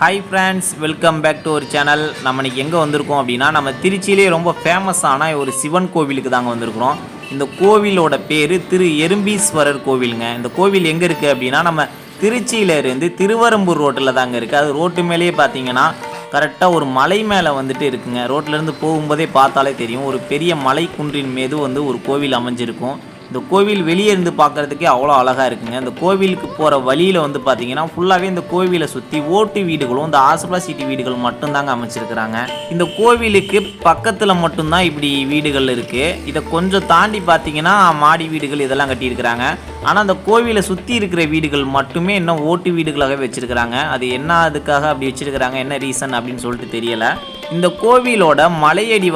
Hi friends welcome back to ஒரு channel நம்ம இன்னைக்கு எங்கே வந்திருக்கோம் அப்படின்னா நம்ம திருச்சியிலே ரொம்ப ஃபேமஸான ஒரு சிவன் கோவிலுக்கு தாங்க வந்திருக்கிறோம். இந்த கோவிலோட பேர் திரு எறும்பீஸ்வரர் கோவிலுங்க. இந்த கோவில் எங்கே இருக்குது அப்படின்னா நம்ம திருச்சியிலேருந்து திருவரம்பூர் ரோட்டில் தாங்க இருக்குது அது ரோட்டு மேலேயே பார்த்தீங்கன்னா கரெக்டாக ஒரு மலை மேலே வந்துட்டு இருக்குங்க. ரோட்டிலேருந்து போகும்போதே பார்த்தாலே தெரியும். ஒரு பெரிய மலை குன்றின் மீது வந்து ஒரு கோவில் அமைஞ்சிருக்கும். இந்த கோவில் வெளியே இருந்து பார்க்கறதுக்கே அவ்வளோ அழகாக இருக்குங்க. இந்த கோவிலுக்கு போகிற வழியில் வந்து பார்த்தீங்கன்னா ஃபுல்லாகவே இந்த கோவிலை சுற்றி ஓட்டு வீடுகளும் இந்த ஆசபா சீட்டு வீடுகள் மட்டும்தாங்க அமைச்சிருக்கிறாங்க. இந்த கோவிலுக்கு பக்கத்தில் மட்டும்தான் இப்படி வீடுகள் இருக்குது இதை கொஞ்சம் தாண்டி பார்த்தீங்கன்னா மாடி வீடுகள் இதெல்லாம் கட்டியிருக்கிறாங்க. ஆனால் அந்த கோவிலை சுற்றி இருக்கிற வீடுகள் மட்டுமே இன்னும் ஓட்டு வீடுகளாகவே வச்சுருக்கிறாங்க. அது என்ன அதுக்காக அப்படி வச்சுருக்கிறாங்க என்ன ரீசன் அப்படின்னு சொல்லிட்டு தெரியலை. இந்த கோவிலோட மலையடி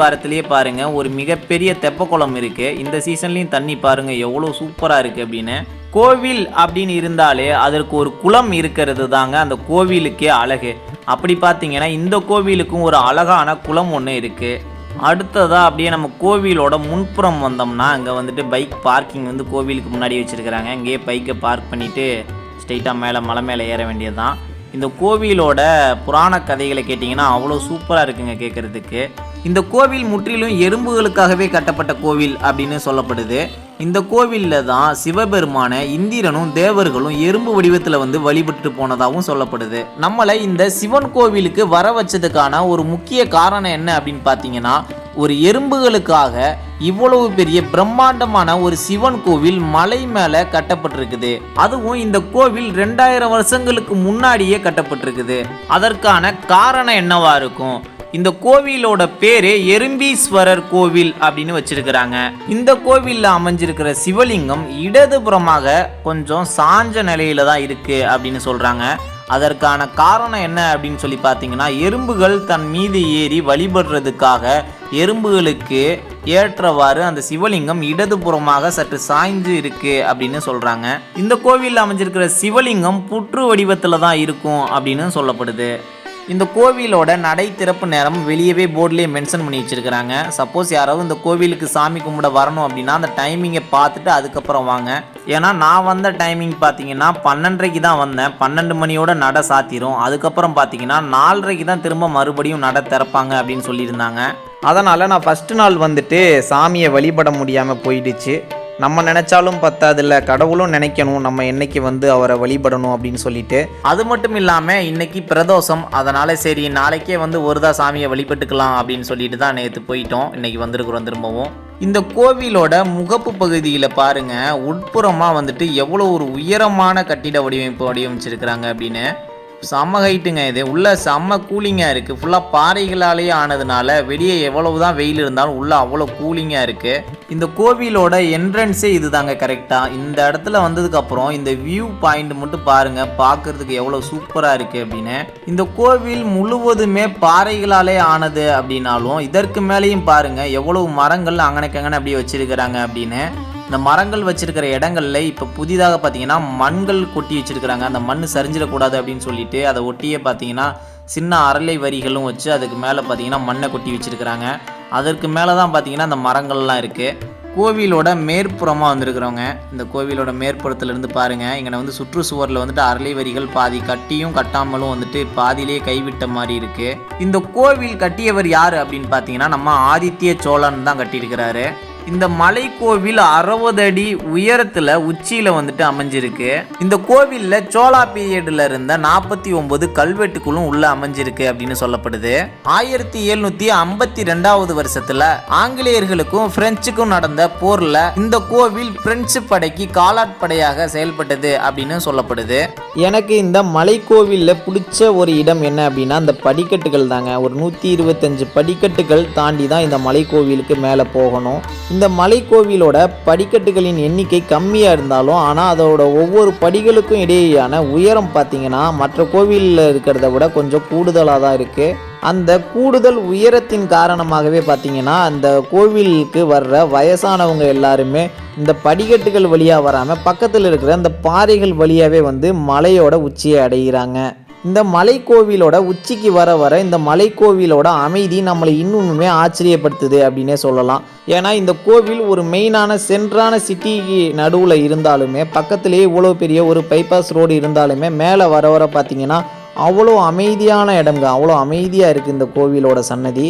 பாருங்கள் ஒரு மிகப்பெரிய தெப்பக்குளம் இருக்குது இந்த சீசன்லேயும் தண்ணி பாருங்கள் எவ்வளோ சூப்பராக இருக்குது அப்படின்னு. கோவில் அப்படின்னு இருந்தாலே அதற்கு ஒரு குளம் இருக்கிறது தாங்க அந்த கோவிலுக்கே அழகு. அப்படி பார்த்தீங்கன்னா இந்த கோவிலுக்கும் ஒரு அழகான குளம் ஒன்று இருக்குது அடுத்ததாக அப்படியே நம்ம கோவிலோட முன்புறம் வந்தோம்னா அங்கே வந்துட்டு பைக் பார்க்கிங் வந்து கோவிலுக்கு முன்னாடி வச்சுருக்கிறாங்க. இங்கேயே பைக்கை பார்க் பண்ணிவிட்டு ஸ்ட்ரெயிட்டாக மேலே மலை மேலே ஏற வேண்டியது தான் இந்த கோவிலோட புராண கதைகளை கேட்டிங்கன்னா அவ்வளோ சூப்பராக இருக்குங்க கேட்குறதுக்கு இந்த கோவில் முற்றிலும் எறும்புகளுக்காகவே கட்டப்பட்ட கோவில் அப்படின்னு சொல்லப்படுது. இந்த கோவிலில் தான் சிவபெருமான இந்திரனும் தேவர்களும் எறும்பு வடிவத்தில் வந்து வழிபட்டு போனதாகவும் சொல்லப்படுது. நம்மளை இந்த சிவன் கோவிலுக்கு வர வச்சதுக்கான ஒரு முக்கிய காரணம் என்ன அப்படின்னு பார்த்தீங்கன்னா ஒரு எறும்புகளுக்காக இவ்வளவு பெரிய பிரம்மாண்டமான ஒரு சிவன் கோவில் மலை மேலே கட்டப்பட்டிருக்குது. அதுவும் இந்த கோவில் ரெண்டாயிரம் வருஷங்களுக்கு முன்னாடியே கட்டப்பட்டிருக்குது. அதற்கான காரணம் என்னவா இருக்கும்? இந்த கோவிலோட பேரு எறும்பீஸ்வரர் கோவில் அப்படின்னு வச்சிருக்கிறாங்க. இந்த கோவிலில் அமைஞ்சிருக்கிற சிவலிங்கம் இடதுபுறமாக கொஞ்சம் சாஞ்ச நிலையில தான் இருக்கு அப்படின்னு சொல்றாங்க. அதற்கான காரணம் என்ன அப்படின்னு சொல்லி பார்த்தீங்கன்னா எறும்புகள் தன் மீது ஏறி வழிபடுறதுக்காக எறும்புகளுக்கு ஏற்றவாறு அந்த சிவலிங்கம் இடதுபுறமாக சற்று சாய்ந்து இருக்கு அப்படின்னு சொல்றாங்க. இந்த கோவிலில் அமைஞ்சிருக்கிற சிவலிங்கம் புற்று வடிவத்தில் தான் இருக்கும் அப்படின்னு சொல்லப்படுது. இந்த கோவிலோட நடை திறப்பு நேரம் வெளியவே போர்ட்லேயே மென்ஷன் பண்ணி வச்சுருக்கிறாங்க. சப்போஸ் யாராவது இந்த கோவிலுக்கு சாமி கும்பிட வரணும் அப்படின்னா அந்த டைமிங்கை பார்த்துட்டு அதுக்கப்புறம் வாங்க. ஏன்னா நான் வந்த டைமிங் பார்த்தீங்கன்னா பன்னெண்டரைக்கு தான் வந்தேன். பன்னெண்டு மணியோட நட சாத்திரும். அதுக்கப்புறம் பார்த்தீங்கன்னா நாலரைக்கு தான் திரும்ப மறுபடியும் நட திறப்பாங்க அப்படின்னு சொல்லியிருந்தாங்க. அதனால் நான் ஃபஸ்ட்டு நாள் வந்துட்டு சாமியை வழிபட முடியாமல் போயிடுச்சு. நம்ம நினைச்சாலும் பத்தாதில்ல. கடவுளும் நினைக்கணும். நம்ம என்னைக்கு வந்து அவரை வழிபடணும் அப்படின்னு சொல்லிட்டு. அது மட்டும் இல்லாமல் இன்னைக்கு பிரதோஷம். அதனால சரி நாளைக்கே வந்து ஒருதா சாமியை வழிபட்டுக்கலாம் அப்படின்னு சொல்லிட்டு தான் நேற்று போயிட்டோம். இன்னைக்கு வந்திருக்கிறோம் திரும்பவும். இந்த கோவிலோட முகப்பு பகுதியில் பாருங்க. உட்புறமாக வந்துட்டு எவ்வளோ ஒரு உயரமான கட்டிட வடிவமைப்பு வடிவமைச்சிருக்கிறாங்க அப்படின்னு. செம்ம ஹைட்டுங்க இது. உள்ள செம்ம கூலிங்காக இருக்குது ஃபுல்லாக பாறைகளாலேயே ஆனதுனால வெளியே எவ்வளவு தான் வெயில் இருந்தாலும் உள்ளே அவ்வளோ கூலிங்காக இருக்குது இந்த கோவிலோட என்ட்ரன்ஸே இதுதாங்க கரெக்டாக இந்த இடத்துல வந்ததுக்கப்புறம் இந்த வியூ பாயிண்ட் மட்டும் பாருங்கள் பார்க்குறதுக்கு எவ்வளோ சூப்பராக இருக்குது அப்படின்னு. இந்த கோவில் முழுவதுமே பாறைகளாலே ஆனது அப்படின்னாலும் இதற்கு மேலேயும் பாருங்கள் எவ்வளவு மரங்கள் அங்கனக்கங்கன அப்படியே வச்சிருக்கிறாங்க அப்படின்னு. இந்த மரங்கள் வச்சிருக்கிற இடங்கள்ல இப்போ புதிதாக பார்த்தீங்கன்னா மண்கள் கொட்டி வச்சிருக்கிறாங்க. அந்த மண் சரிஞ்சிடக்கூடாது அப்படின்னு சொல்லிட்டு அதை ஒட்டியே பார்த்தீங்கன்னா சின்ன அரளை வரிகளும் வச்சு அதுக்கு மேலே பார்த்தீங்கன்னா மண்ணை கொட்டி வச்சிருக்கிறாங்க. அதற்கு மேலே தான் பார்த்தீங்கன்னா அந்த மரங்கள்லாம் இருக்குது கோவிலோட மேற்புறமாக வந்திருக்கிறவங்க இந்த கோவிலோட மேற்புறத்துலேருந்து பாருங்கள் இங்கே வந்து சுற்றுச்சுவரில் வந்துட்டு அரளை வரிகள் பாதி கட்டியும் கட்டாமலும் வந்துட்டு பாதியிலேயே கைவிட்ட மாதிரி இருக்குது இந்த கோவில் கட்டியவர் யார் அப்படின்னு பார்த்தீங்கன்னா நம்ம ஆதித்ய சோழன் தான் கட்டியிருக்கிறாரு. இந்த மலை கோவில் அறுபது அடி உயரத்தில் உச்சியில் வந்துட்டு அமைஞ்சிருக்கு. இந்த கோவிலில் சோழா பீரியட்ல இருந்த நாற்பத்தி ஒன்பது கல்வெட்டுக்குள்ளும் உள்ள அமைஞ்சிருக்கு அப்படின்னு சொல்லப்படுது. ஆயிரத்தி எழுநூத்தி ஐம்பத்தி ரெண்டாவது வருஷத்துல ஆங்கிலேயர்களுக்கும் பிரெஞ்சுக்கும் நடந்த போர்ல இந்த கோவில் பிரெஞ்சு படைக்கு காலாட்படையாக செயல்பட்டது அப்படின்னு சொல்லப்படுது. எனக்கு இந்த மலை கோவிலில் பிடிச்ச ஒரு இடம் என்ன அப்படின்னா அந்த படிக்கட்டுகள் தாங்க. ஒரு நூற்றி இருபத்தஞ்சு படிக்கட்டுகள் தாண்டி தான் இந்த மலை கோவிலுக்கு மேலே போகணும். இந்த மலை கோவிலோட படிக்கட்டுகளின் எண்ணிக்கை கம்மியாக இருந்தாலும் ஆனால் அதோட ஒவ்வொரு படிகளுக்கும் இடையேயான உயரம் பார்த்தீங்கன்னா மற்ற கோவிலில் இருக்கிறத விட கொஞ்சம் கூடுதலாக தான் இருக்குது அந்த கூடுதல் உயரத்தின் காரணமாகவே பார்த்திங்கன்னா அந்த கோவிலுக்கு வர்ற வயசானவங்க எல்லாருமே இந்த படிக்கட்டுகள் வழியாக வராமல் பக்கத்தில் இருக்கிற அந்த பாறைகள் வழியாகவே வந்து மலையோட உச்சியை அடைகிறாங்க இந்த மலைக்கோவிலோட உச்சிக்கு வர வர இந்த மலைக்கோவிலோட அமைதி நம்மளை இன்னுமே ஆச்சரியப்படுத்துது அப்படின்னே சொல்லலாம். ஏன்னா இந்த கோவில் ஒரு மெயினான சென்ட்ரான சிட்டிக்கு நடுவில் இருந்தாலுமே பக்கத்துலேயே இவ்வளோ பெரிய ஒரு பைபாஸ் ரோடு இருந்தாலுமே மேலே வர வர பார்த்திங்கன்னா அவ்வளோ அமைதியான இடம்ங்க. அவ்வளோ அமைதியாக இருக்குது இந்த கோவிலோட சன்னதி.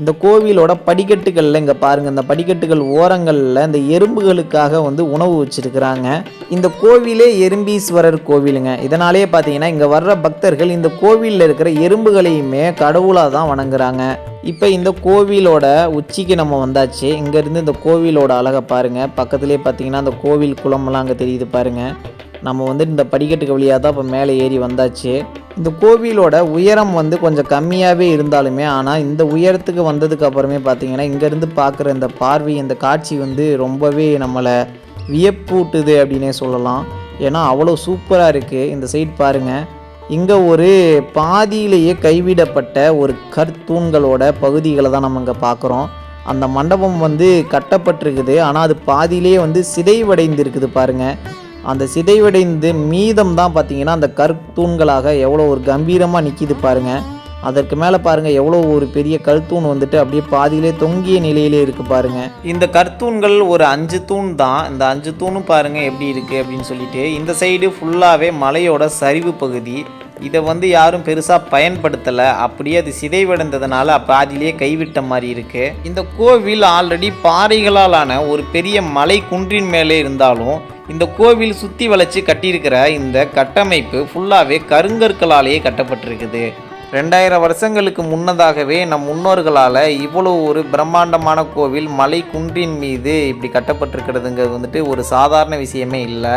இந்த கோவிலோட படிக்கட்டுகளில் இங்கே பாருங்கள் இந்த படிக்கட்டுகள் ஓரங்களில் இந்த எறும்புகளுக்காக வந்து உணவு வச்சுருக்கிறாங்க. இந்த கோவிலே எறும்பீஸ்வரர் கோவிலுங்க. இதனாலேயே பார்த்தீங்கன்னா இங்கே வர்ற பக்தர்கள் இந்த கோவிலில் இருக்கிற எறும்புகளையுமே கடவுளாக தான் வணங்குறாங்க. இப்போ இந்த கோவிலோட உச்சிக்கு நம்ம வந்தாச்சு. இங்கேருந்து இந்த கோவிலோட அழகை பாருங்கள் பக்கத்துலேயே பார்த்தீங்கன்னா அந்த கோவில் குளம்லாம் அங்கே தெரியுது பாருங்கள் நம்ம வந்து இந்த படிக்கட்டுக்கு வழியாக தான் இப்போ மேலே ஏறி வந்தாச்சு. இந்த கோவிலோட உயரம் வந்து கொஞ்சம் கம்மியாகவே இருந்தாலுமே ஆனால் இந்த உயரத்துக்கு வந்ததுக்கு அப்புறமே பார்த்தீங்கன்னா இங்கேருந்து பார்க்குற இந்த பார்வை இந்த காட்சி வந்து ரொம்பவே நம்மளை வியப்பூட்டுது அப்படின்னே சொல்லலாம். ஏன்னா அவ்வளோ சூப்பராக இருக்குது இந்த சைட் பாருங்கள் இங்கே ஒரு பாதியிலேயே கைவிடப்பட்ட ஒரு கற்தூண்களோட பகுதிகளை தான் நம்ம இங்கே பார்க்குறோம் அந்த மண்டபம் வந்து கட்டப்பட்டிருக்குது. ஆனால் அது பாதியிலேயே வந்து சிதைவடைந்து இருக்குது பாருங்கள் அந்த சிதைவடைந்து மீதம் தான் பார்த்தீங்கன்னா அந்த கற்தூண்களாக எவ்வளோ ஒரு கம்பீரமாக நிற்கிது பாருங்கள் அதற்கு மேலே பாருங்கள் எவ்வளோ ஒரு பெரிய கற்தூண் வந்துட்டு அப்படியே பாதியிலே தொங்கிய நிலையிலே இருக்குது பாருங்கள் இந்த கற்தூண்கள் ஒரு அஞ்சு தூண் தான். இந்த அஞ்சு தூணும் பாருங்கள் எப்படி இருக்குது அப்படின்னு சொல்லிட்டு இந்த சைடு ஃபுல்லாகவே மலையோட சரிவு பகுதி. இதை வந்து யாரும் பெருசாக பயன்படுத்தலை. அப்படியே அது சிதைவடைந்ததுனால பாதியிலேயே கைவிட்ட மாதிரி இருக்குது இந்த கோவில் ஆல்ரெடி பாறைகளாலான ஒரு பெரிய மலை குன்றின் மேலே இருந்தாலும் இந்த கோவில் சுற்றி வளைச்சி கட்டியிருக்கிற இந்த கட்டமைப்பு ஃபுல்லாகவே கருங்கற்களாலேயே கட்டப்பட்டிருக்குது. ரெண்டாயிரம் வருஷங்களுக்கு முன்னதாகவே நம் முன்னோர்களால் இவ்வளோ ஒரு பிரம்மாண்டமான கோவில் மலை குன்றின் மீது இப்படி கட்டப்பட்டிருக்கிறதுங்கிறது வந்துட்டு ஒரு சாதாரண விஷயமே இல்லை.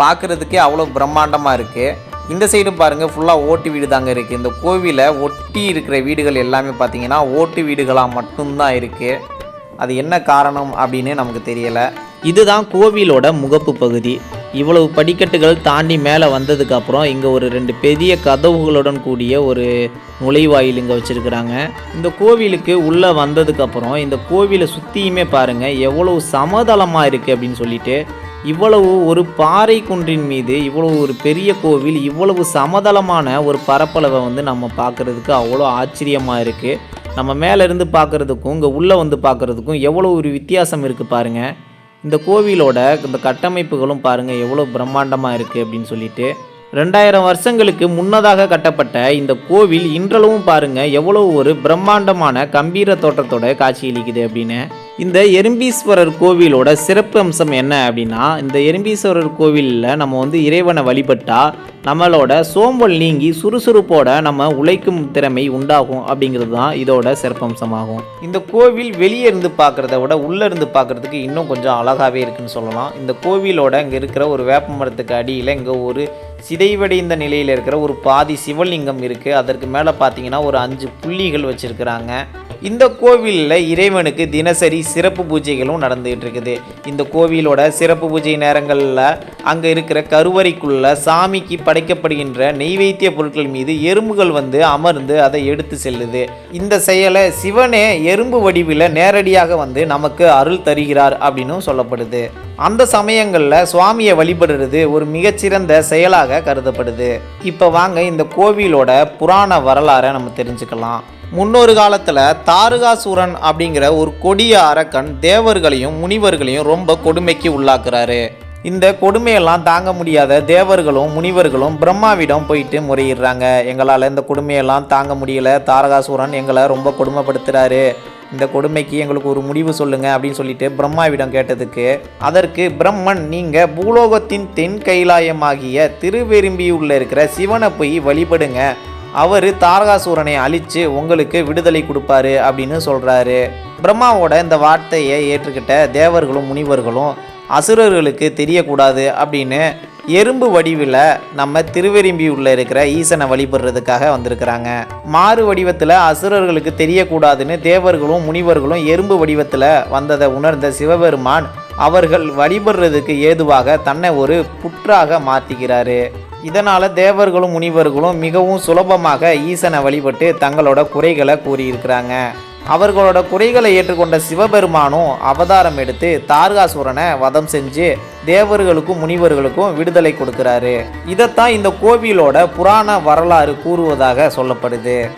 பார்க்குறதுக்கே அவ்வளோ பிரம்மாண்டமாக இருக்குது இந்த சைடு பாருங்கள் ஃபுல்லாக ஓட்டு வீடு தாங்க இருக்குது இந்த கோவிலை ஒட்டி இருக்கிற வீடுகள் எல்லாமே பார்த்தீங்கன்னா ஓட்டு வீடுகளாக மட்டும்தான் இருக்குது அது என்ன காரணம் அப்படின்னு நமக்கு தெரியலை. இதுதான் கோவிலோட முகப்பு பகுதி. இவ்வளவு படிக்கட்டுகள் தாண்டி மேலே வந்ததுக்கப்புறம் இங்கே ஒரு ரெண்டு பெரிய கதவுகளுடன் கூடிய ஒரு நுழைவாயில் இங்கே வச்சுருக்குறாங்க. இந்த கோவிலுக்கு உள்ளே வந்ததுக்கப்புறம் இந்த கோவிலை சுற்றியுமே பாருங்கள் எவ்வளவு சமதளமாக இருக்குது அப்படின்னு சொல்லிட்டு இவ்வளவு ஒரு பாறை குன்றின் மீது இவ்வளவு ஒரு பெரிய கோவில் இவ்வளவு சமதளமான ஒரு பரப்பளவை வந்து நம்ம பார்க்குறதுக்கு அவ்வளோ ஆச்சரியமாக இருக்குது நம்ம மேலேருந்து பார்க்குறதுக்கும் இங்கே உள்ளே வந்து பார்க்குறதுக்கும் எவ்வளோ ஒரு வித்தியாசம் இருக்குது பாருங்கள் இந்த கோவிலோட இந்த கட்டமைப்புகளும் பாருங்கள் எவ்வளோ பிரம்மாண்டமாக இருக்குது அப்படின்னு சொல்லிட்டு. ரெண்டாயிரம் வருஷங்களுக்கு முன்னதாக கட்டப்பட்ட இந்த கோவில் இன்றளவும் பாருங்கள் எவ்வளோ ஒரு பிரம்மாண்டமான கம்பீர தோற்றத்தோட காட்சியளிக்குது அப்படின்னு. இந்த எறும்பீஸ்வரர் கோவிலோட சிறப்பு அம்சம் என்ன அப்படின்னா இந்த எறும்பீஸ்வரர் கோவிலில் நம்ம வந்து இறைவனை வழிபட்டால் நம்மளோட சோம்பல் நீங்கி சுறுசுறுப்போட நம்ம உழைக்கும் திறமை உண்டாகும் அப்படிங்கிறது தான் இதோட சிறப்பம்சமாகும் இந்த கோவில் வெளியே இருந்து பார்க்குறத விட உள்ளே இருந்து பார்க்குறதுக்கு இன்னும் கொஞ்சம் அழகாகவே இருக்குன்னு சொல்லலாம். இந்த கோவிலோட இங்கே இருக்கிற ஒரு வேப்ப மரத்துக்கு அடியில் இங்கே ஒரு சிதைவடைந்த நிலையில் இருக்கிற ஒரு பாதி சிவலிங்கம் இருக்குது அதற்கு மேலே பார்த்தீங்கன்னா ஒரு அஞ்சு புள்ளிகள் வச்சுருக்கிறாங்க. இந்த கோவிலில் இறைவனுக்கு தினசரி சிறப்பு பூஜைகளும் நடந்துகிட்டு இருக்குது. இந்த கோவிலோட சிறப்பு பூஜை நேரங்களில் அங்கே இருக்கிற கருவறைக்குள்ள சாமிக்கு படைக்கப்படுகின்ற நெய்வேத்திய பொருட்கள் மீது எறும்புகள் வந்து அமர்ந்து அதை எடுத்து செல்லுது. இந்த செயலை சிவனே எறும்பு வடிவில் நேரடியாக வந்து நமக்கு அருள் தருகிறார் அப்படின்னும் சொல்லப்படுது. அந்த சமயங்களில் சுவாமியை வழிபடுறது ஒரு மிகச்சிறந்த செயலாக கருதப்படுது. இப்போ வாங்க இந்த கோவிலோட புராண வரலாறை நம்ம தெரிஞ்சுக்கலாம். முன்னொரு காலத்தில் தாரகாசூரன் அப்படிங்கிற ஒரு கொடிய அரக்கன் தேவர்களையும் முனிவர்களையும் ரொம்ப கொடுமைக்கு உள்ளாக்குறாரு. இந்த கொடுமையெல்லாம் தாங்க முடியாத தேவர்களும் முனிவர்களும் பிரம்மாவிடம் போயிட்டு முறையிடுறாங்க. எங்களால் இந்த கொடுமையெல்லாம் தாங்க முடியல. தாரகாசூரன் எங்களை ரொம்ப கொடுமைப்படுத்துகிறாரு இந்த கொடுமைக்கு எங்களுக்கு ஒரு முடிவு சொல்லுங்க அப்படின்னு சொல்லிட்டு பிரம்மாவிடம் கேட்டதுக்கு அதற்கு பிரம்மன் நீங்கள் பூலோகத்தின் தென் கைலாயமாகிய திருவெரும்பியுள்ள இருக்கிற சிவனை போய் வழிபடுங்க. அவர் தாரகாசூரனை அழித்து உங்களுக்கு விடுதலை கொடுப்பாரு அப்படின்னு சொல்கிறாரு பிரம்மாவோட இந்த வார்த்தையை ஏற்றுக்கிட்ட தேவர்களும் முனிவர்களும் அசுரர்களுக்கு தெரியக்கூடாது அப்படின்னு எறும்பு வடிவில் நம்ம திருவெரும்பி உள்ள இருக்கிற ஈசனை வழிபடுறதுக்காக வந்திருக்கிறாங்க. மாறு வடிவத்தில் அசுரர்களுக்கு தெரியக்கூடாதுன்னு தேவர்களும் முனிவர்களும் எறும்பு வடிவத்தில் வந்ததை உணர்ந்த சிவபெருமான் அவர்கள் வழிபடுறதுக்கு ஏதுவாக தன்னை ஒரு புற்றாக மாற்றிக்கிறாரு இதனால் தேவர்களும் முனிவர்களும் மிகவும் சுலபமாக ஈசனை வழிபட்டு தங்களோட குறைகளை கூறியிருக்கிறாங்க. அவர்களோட குறைகளை ஏற்றுக்கொண்ட சிவபெருமானும் அவதாரம் எடுத்து தார்காசுரனை வதம் செஞ்சு தேவர்களுக்கும் முனிவர்களுக்கும் விடுதலை கொடுக்கிறாரு. இதைத்தான் இந்த கோவிலோட புராண வரலாறு கூறுவதாக சொல்லப்படுது.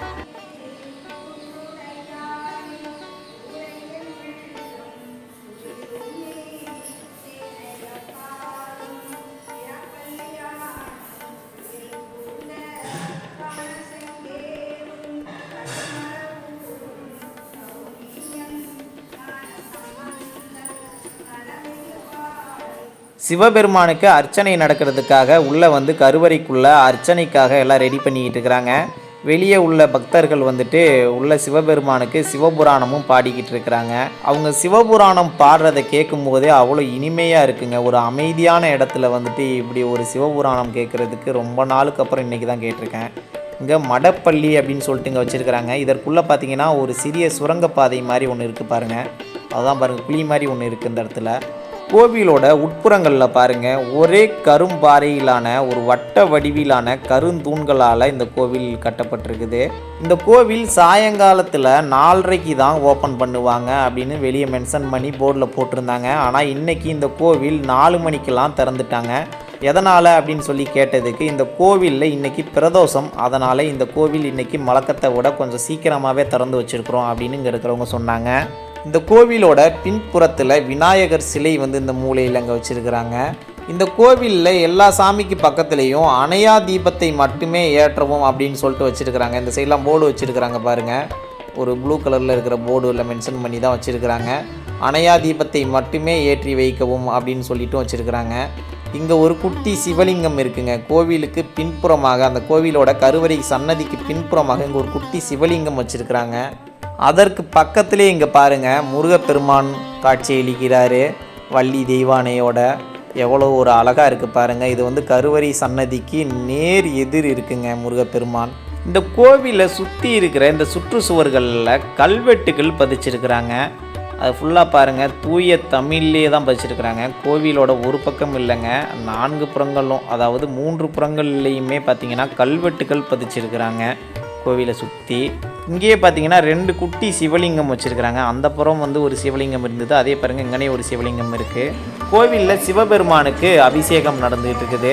சிவபெருமானுக்கு அர்ச்சனை நடக்கிறதுக்காக உள்ளே வந்து கருவறைக்குள்ளே அர்ச்சனைக்காக எல்லாம் ரெடி பண்ணிக்கிட்டு இருக்கிறாங்க. வெளியே உள்ள பக்தர்கள் வந்துட்டு உள்ள சிவபெருமானுக்கு சிவபுராணமும் பாடிக்கிட்டு இருக்கிறாங்க. அவங்க சிவபுராணம் பாடுறதை கேட்கும் போதே அவ்வளோ இனிமையாக இருக்குங்க. ஒரு அமைதியான இடத்துல வந்துட்டு இப்படி ஒரு சிவபுராணம் கேட்குறதுக்கு ரொம்ப நாளுக்கு அப்புறம் இன்றைக்கி தான் கேட்டிருக்கேன். இங்கே மடப்பள்ளி அப்படின்னு சொல்லிட்டு இங்கே வச்சுருக்கிறாங்க. இதற்குள்ளே பார்த்தீங்கன்னா ஒரு சிறிய சுரங்கப்பாதை மாதிரி ஒன்று இருக்குது பாருங்கள் அதுதான் பாருங்கள் குழி மாதிரி ஒன்று இருக்குது இந்த இடத்துல. கோவிலோட உட்புறங்களில் பாருங்கள் ஒரே கரும்பாறையிலான ஒரு வட்ட வடிவிலான கருந்தூண்களால் இந்த கோவில் கட்டப்பட்டிருக்குது. இந்த கோவில் சாயங்காலத்தில் நாலரைக்கு தான் ஓப்பன் பண்ணுவாங்க அப்படின்னு வெளியே மென்ஷன் பண்ணி போர்டில் போட்டிருந்தாங்க. ஆனால் இன்றைக்கி இந்த கோவில் நாலு மணிக்கெல்லாம் திறந்துட்டாங்க. எதனால் அப்படின்னு சொல்லி கேட்டதுக்கு இந்த கோவிலில் இன்றைக்கி பிரதோஷம். அதனால் இந்த கோவில் இன்றைக்கி மழக்கத்தை விட கொஞ்சம் சீக்கிரமாகவே திறந்து வச்சுருக்குறோம் அப்படின்னு இங்கே இருக்கிறவங்க சொன்னாங்க. இந்த கோவிலோட பின்புறத்தில் விநாயகர் சிலை வந்து இந்த மூலையில் அங்கே வச்சுருக்கிறாங்க. இந்த கோவிலில் எல்லா சாமிக்கு பக்கத்துலேயும் அணையா தீபத்தை மட்டுமே ஏற்றவும் அப்படின்னு சொல்லிட்டு வச்சுருக்கிறாங்க. இந்த சைட்லாம் போர்டு வச்சுருக்கிறாங்க பாருங்கள் ஒரு ப்ளூ கலரில் இருக்கிற போர்டில் மென்ஷன் பண்ணி தான் வச்சுருக்கிறாங்க. அணையா தீபத்தை மட்டுமே ஏற்றி வைக்கவும் அப்படின்னு சொல்லிட்டும் வச்சுருக்கிறாங்க. இங்கே ஒரு குட்டி சிவலிங்கம் இருக்குங்க. கோவிலுக்கு பின்புறமாக அந்த கோவிலோட கருவறை சன்னதிக்கு பின்புறமாக இங்கே ஒரு குட்டி சிவலிங்கம் வச்சுருக்கிறாங்க. அதற்கு பக்கத்திலே இங்கே பாருங்கள் முருகப்பெருமான் காட்சி அளிக்கிறாரு வள்ளி தெய்வானையோட. எவ்வளோ ஒரு அழகாக இருக்குது பாருங்கள் இது வந்து கருவறை சன்னதிக்கு நேர் எதிர் இருக்குங்க முருகப்பெருமான். இந்த கோவிலை சுற்றி இருக்கிற இந்த சுற்றுச்சுவர்களில் கல்வெட்டுகள் பதிச்சிருக்கிறாங்க. அது ஃபுல்லாக பாருங்கள் தூய தமிழ்லேயே தான் பதிச்சிருக்கிறாங்க. கோவிலோட ஒரு பக்கம் இல்லைங்க நான்கு புறங்களும் அதாவது மூன்று புறங்கள்லேயுமே பார்த்தீங்கன்னா கல்வெட்டுகள் பதிச்சிருக்கிறாங்க. கோவிலை சுற்றி இங்கேயே பார்த்தீங்கன்னா ரெண்டு குட்டி சிவலிங்கம் வச்சுருக்கிறாங்க. அந்த புறம் வந்து ஒரு சிவலிங்கம் இருந்தது. அதே பாருங்க இங்கனே ஒரு சிவலிங்கம் இருக்குது கோவிலில் சிவபெருமானுக்கு அபிஷேகம் நடந்துகிட்டு இருக்குது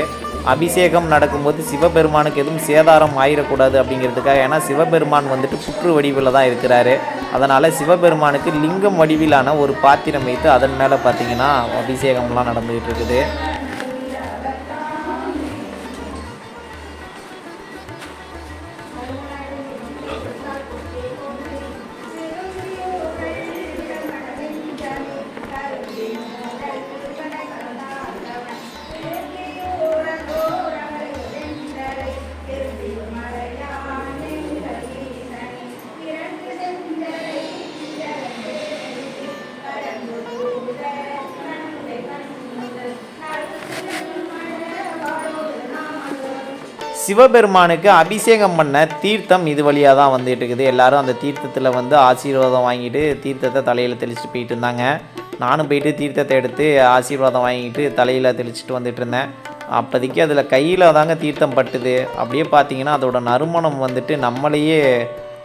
அபிஷேகம் நடக்கும்போது சிவபெருமானுக்கு எதுவும் சேதாரம் ஆயிடக்கூடாது அப்படிங்கிறதுக்காக ஏன்னா சிவபெருமான் வந்துட்டு புற்று வடிவில் தான் இருக்கிறாரு. அதனால் சிவபெருமானுக்கு லிங்கம் வடிவிலான ஒரு பாத்திரம் வைத்து அதன் மேலே பார்த்தீங்கன்னா அபிஷேகம்லாம் நடந்துகிட்டு இருக்குது சிவபெருமானுக்கு அபிஷேகம் பண்ண தீர்த்தம் இது வழியாக தான் வந்துட்டு இருக்குது. எல்லாரும் அந்த தீர்த்தத்தில் வந்து ஆசீர்வாதம் வாங்கிட்டு தீர்த்தத்தை தலையில் தெளிச்சுட்டு போயிட்டு இருந்தாங்க. நானும் போயிட்டு தீர்த்தத்தை எடுத்து ஆசீர்வாதம் வாங்கிட்டு தலையில் தெளிச்சுட்டு வந்துட்டு இருந்தேன். அப்போதைக்கு அதில் கையில் தாங்க தீர்த்தம் பட்டுது. அப்படியே பார்த்தீங்கன்னா அதோட நறுமணம் வந்துட்டு நம்மளையே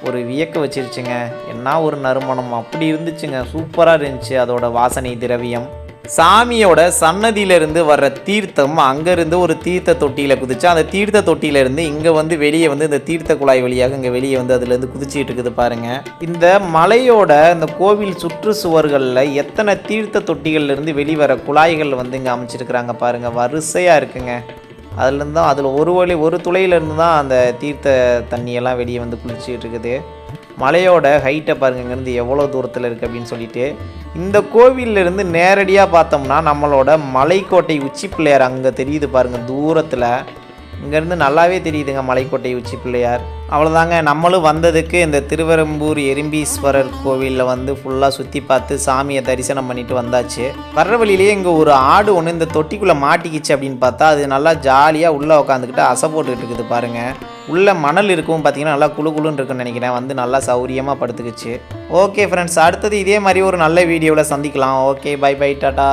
ஒரு வியக்க வச்சிருச்சுங்க. என்ன ஒரு நறுமணம்? அப்படி இருந்துச்சுங்க. சூப்பராக இருந்துச்சு அதோட வாசனை திரவியம். சாமியோட சன்னதியிலிருந்து வர்ற தீர்த்தம் அங்கேருந்து ஒரு தீர்த்த தொட்டியில் குதிச்சு அந்த தீர்த்த தொட்டியிலேருந்து இங்கே வந்து வெளியே வந்து இந்த தீர்த்த குழாய் வழியாக இங்கே வெளியே வந்து அதுலேருந்து குதிச்சிட்டு இருக்குது பாருங்க. இந்த மலையோட இந்த கோவில் சுற்று சுவர்களில் எத்தனை தீர்த்த தொட்டிகள்லேருந்து வெளிவர குழாய்கள் வந்து இங்கே அமைச்சிருக்கிறாங்க பாருங்க. வரிசையாக இருக்குங்க. அதுலேருந்து தான் அதில் ஒரு வழி ஒரு துளையிலேருந்து தான் அந்த தீர்த்த தண்ணியெல்லாம் வெளியே வந்து குளிச்சுட்டு இருக்குது. மலையோட ஹைட்டை பாருங்க இங்கேருந்து எவ்வளோ தூரத்தில் இருக்குது அப்படின்னு சொல்லிட்டு இந்த கோவிலிருந்து இருந்து நேரடியாக பார்த்தோம்னா நம்மளோட மலைக்கோட்டை உச்சி பிள்ளையார் அங்கே தெரியுது பாருங்கள் தூரத்தில். இங்கேருந்து நல்லாவே தெரியுதுங்க மலைக்கோட்டை உச்சி பிள்ளையார். அவ்வளோதாங்க நம்மளும் வந்ததுக்கு இந்த திருவெரும்பூர் எறும்பீஸ்வரர் கோவிலில் வந்து ஃபுல்லாக சுற்றி பார்த்து சாமியை தரிசனம் பண்ணிட்டு வந்தாச்சு. வர்ற வழியிலேயே இங்கே ஒரு ஆடு ஒன்று இந்த தொட்டிக்குள்ளே மாட்டிக்கிச்சு அப்படின்னு பார்த்தா அது நல்லா ஜாலியாக உள்ளே உட்காந்துக்கிட்டு அசை போட்டுக்கிட்டு இருக்குது பாருங்கள் உள்ளே மணல் இருக்கும் பார்த்தீங்கன்னா நல்லா குளு குளுன்னு இருக்குன்னு நினைக்கிறேன். வந்து நல்லா சௌரியமாக படுத்துக்குச்சு. ஓகே ஃப்ரெண்ட்ஸ் அடுத்தது இதே மாதிரி ஒரு நல்ல வீடியோவில் சந்திக்கலாம். Okay bye by tata